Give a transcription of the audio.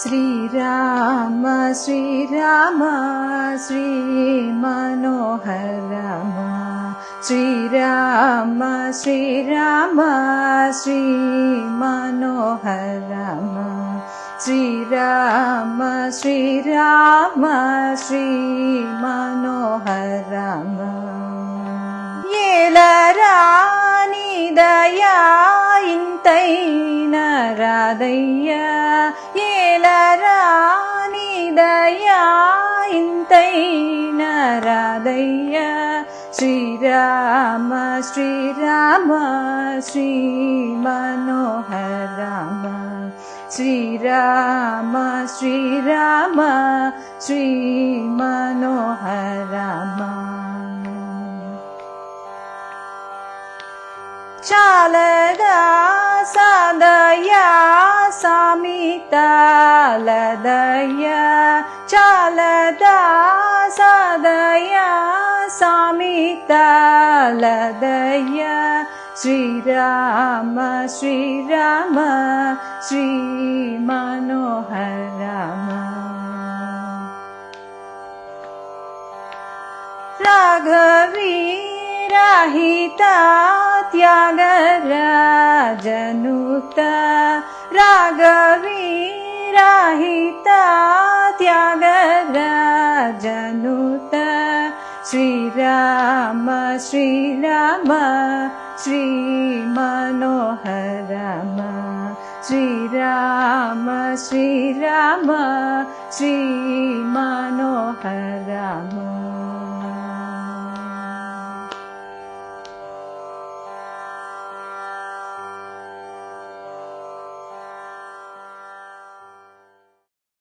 श्रीराम श्रीराम श्रीमनोहर श्रीराम श्रीराम श्रीमनोहर श्रीराम श्रीराम श्रीमनोहर एलरानि दया इन्तै కాదయ్యా ఏలరానిదయా ఇంతైన రాదయ్యా శ్రీరామ శ్రీరామ శ్రీ మనోహర రామ श्रीराम श्रीराम श्रीमनोहरम चालदा सामितालदया चालदा सादया सामितालदया श्रीराम श्रीराम श्रीमनोहर राम राघवी राहिता राघवी राहिता त्यागराजनुत। श्रीराम श्रीराम श्रीमनोहर राम श्रीराम श्रीराम श्रीमनोहर राम